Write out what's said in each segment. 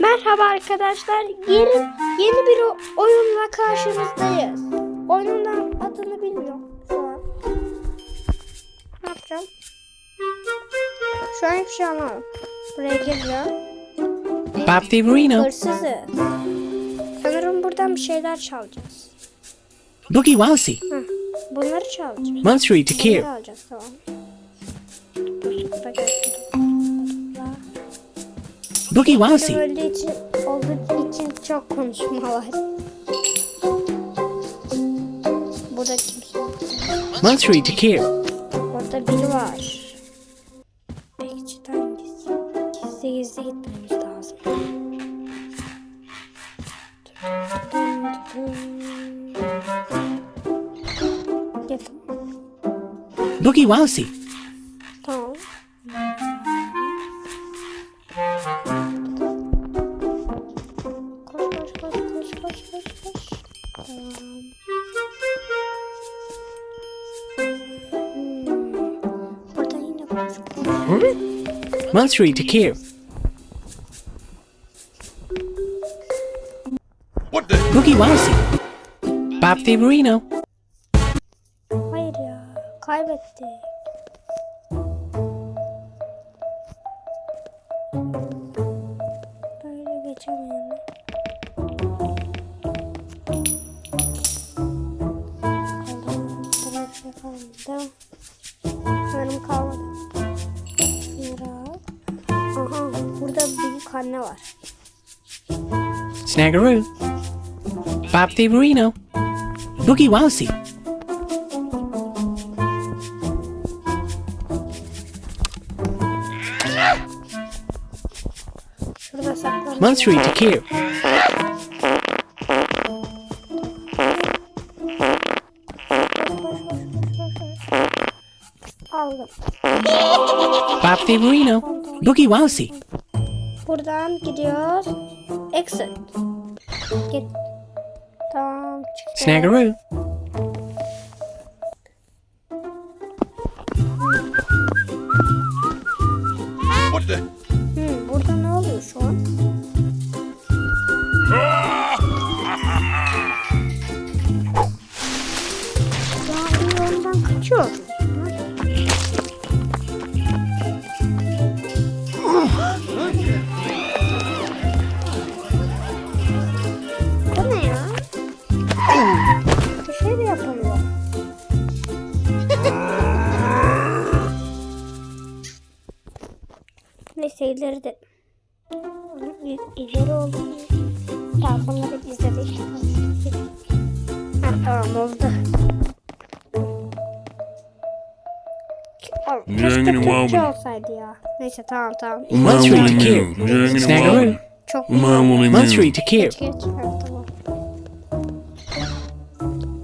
Merhaba arkadaşlar. Yeni, yeni bir oyunla karşınızdayız. Oyunun adını bilmiyorum şu an. Ne yapacağım? Şu an hiçbir şey anlamadım. Buraya geliyor. Bob the Reno. Hırsızız. Sanırım buradan bir şeyler çalacağız. Boogie Wowsy. Bunları çalacağız. Monster to Bunları alacağız tamam. Boogie Wowsy. öldüğü için, olduğu için çok konuşma var. Burada kimse yok. To kill. Orada biri var. Bekçiden gizli, gizli gizli gitmemiz lazım. Boogie Wowsy. Monster to kill. What the? Boogie Wowsy. Bob Reno. Hayır ya. Kaybettik. Böyle geçemiyorum. Kaldı. Burada bir şey kalmadı. Burada büyük anne var. Snaggeroo. Bob the Reno. Boogie Wowsy. Şurada saklanmış. Monster to kill. Aldım. Bob the Reno. Boogie Wowsy. Buradan gidiyoruz. Exit. Git. Tamam çıktı. Snaggeroo. Neyse ileri de İ- ileri oldu. Tamam bunları izledik. Ha, tamam oldu. Keşke Türkçe olsaydı ya. Neyse tamam tamam. Monster to kill. Snaggeroo. Çok. Tüh.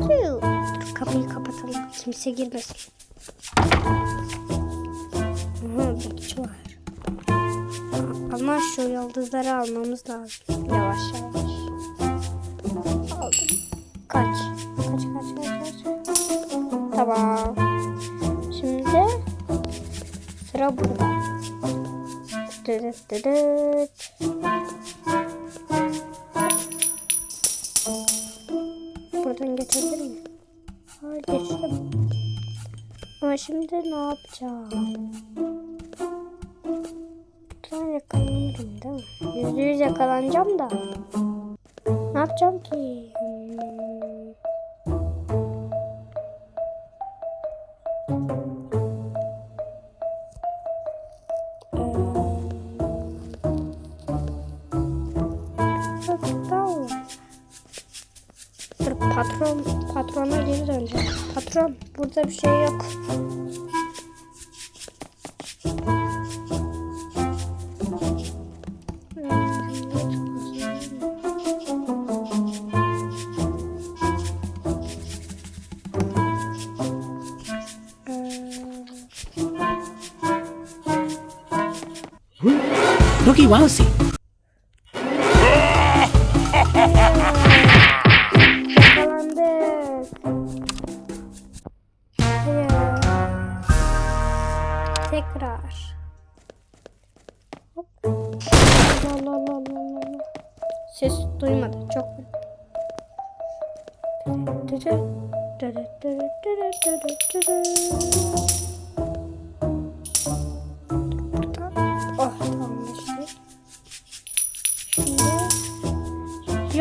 Dur, kapıyı kapatalım. Kimse girmesin. Aha bekçi var. Ama şu yıldızları almamız lazım. Yavaş yavaş. Aldım. Kaç. Kaç kaç kaç kaç. Tamam. Şimdi sıra burada. Dıdıt dıdıt. Buradan geçebilir miyim? Ha, geçtim. Ama şimdi ne yapacağım? Yakalanırım değil mi? Yüzde yüz yakalanacağım da. Ne yapacağım ki? Hmm. Patron patrona geri döneceğim. Patron burada bir şey yok. Boogie Wowsy. Yakalandık. Hayır. Tekrar. Hop. Allah Allah Allah Allah Allah. Ses duymadı. Çok Burada.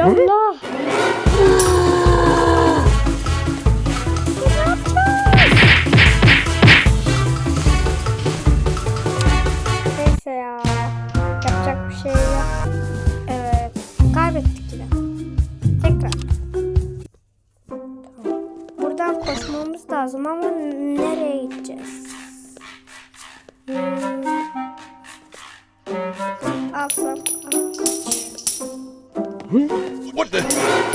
Yapacağız? Neyse ya. Yapacak bir şey yok. Evet. Kaybettik yine. Tekrar. Tamam. Buradan koşmamız lazım ama nereye gideceğiz? Hmm. Alsam. What the?